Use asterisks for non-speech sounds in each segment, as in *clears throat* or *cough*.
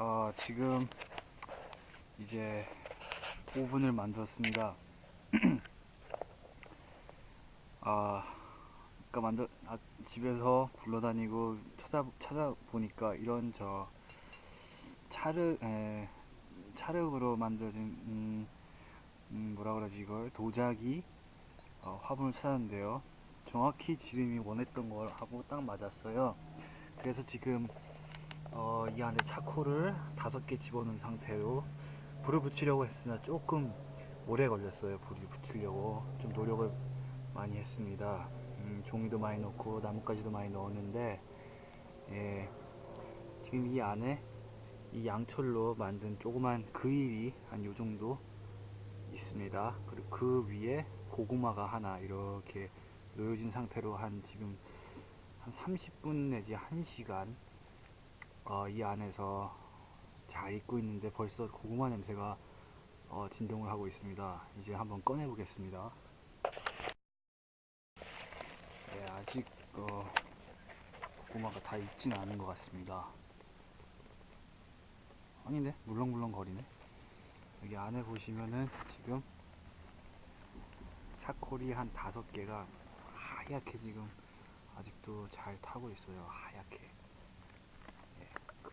어, 지금 이제 오븐을 만들었습니다. *clears throat* 아, 아까 만들 아, 집에서 굴러다니고 찾아 찾아보니까 이런 저 차르 에, 차르으로 만들어진 음, 음, 뭐라 그러지 이걸 도자기 어, 화분을 찾았는데요. 정확히 지름이 원했던 걸 하고 딱 맞았어요. 그래서 지금 어, 이 안에 차코를 다섯 개 집어넣은 상태로 불을 붙이려고 했으나 조금 오래 걸렸어요. 불이 붙이려고 좀 노력을 많이 했습니다. 음, 종이도 많이 넣고 나뭇가지도 많이 넣었는데 예, 지금 이 안에 이 양철로 만든 조그만 그일이 한 요 정도 있습니다. 그리고 그 위에 고구마가 하나 이렇게 놓여진 상태로 한 지금 한 30분 내지 1시간 어, 이 안에서 잘 익고 있는데 벌써 고구마 냄새가 어, 진동을 하고 있습니다. 이제 한번 꺼내 보겠습니다. 네, 아직 어, 고구마가 다 익지는 않은 것 같습니다. 아닌데 물렁물렁 거리네. 여기 안에 보시면은 지금 사콜이 한 다섯 개가 하얗게 지금 아직도 잘 타고 있어요. 하얗게.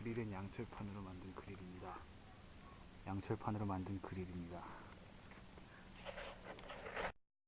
예, 그릴은 양철판으로 만든 그릴입니다. 양철판으로 만든 그릴입니다.